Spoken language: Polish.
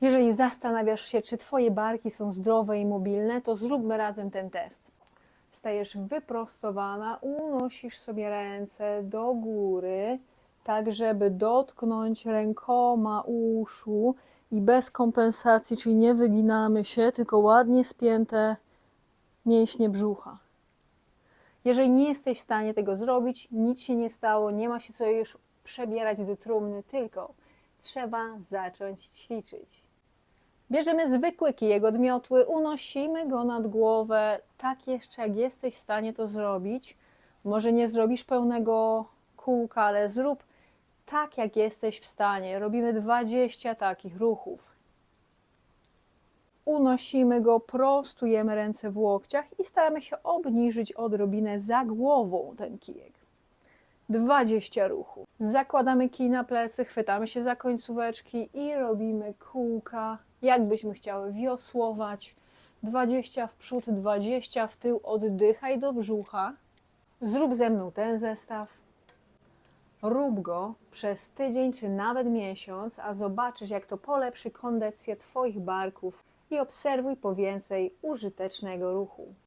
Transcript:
Jeżeli zastanawiasz się, czy Twoje barki są zdrowe i mobilne, to zróbmy razem ten test. Stajesz wyprostowana, unosisz sobie ręce do góry, tak żeby dotknąć rękoma uszu i bez kompensacji, czyli nie wyginamy się, tylko ładnie spięte mięśnie brzucha. Jeżeli nie jesteś w stanie tego zrobić, nic się nie stało, nie ma się co już przebierać do trumny, tylko trzeba zacząć ćwiczyć. Bierzemy zwykły kijek od miotły, unosimy go nad głowę, tak jeszcze jak jesteś w stanie to zrobić. Może nie zrobisz pełnego kółka, ale zrób tak jak jesteś w stanie. Robimy 20 takich ruchów. Unosimy go, prostujemy ręce w łokciach i staramy się obniżyć odrobinę za głową ten kijek. 20 ruchów. Zakładamy kij na plecy, chwytamy się za końcóweczki i robimy kółka, jakbyśmy chciały wiosłować. 20 w przód, 20 w tył, oddychaj do brzucha. Zrób ze mną ten zestaw. Rób go przez tydzień czy nawet miesiąc, a zobaczysz, jak to polepszy kondycję Twoich barków i obserwuj po więcej użytecznego ruchu.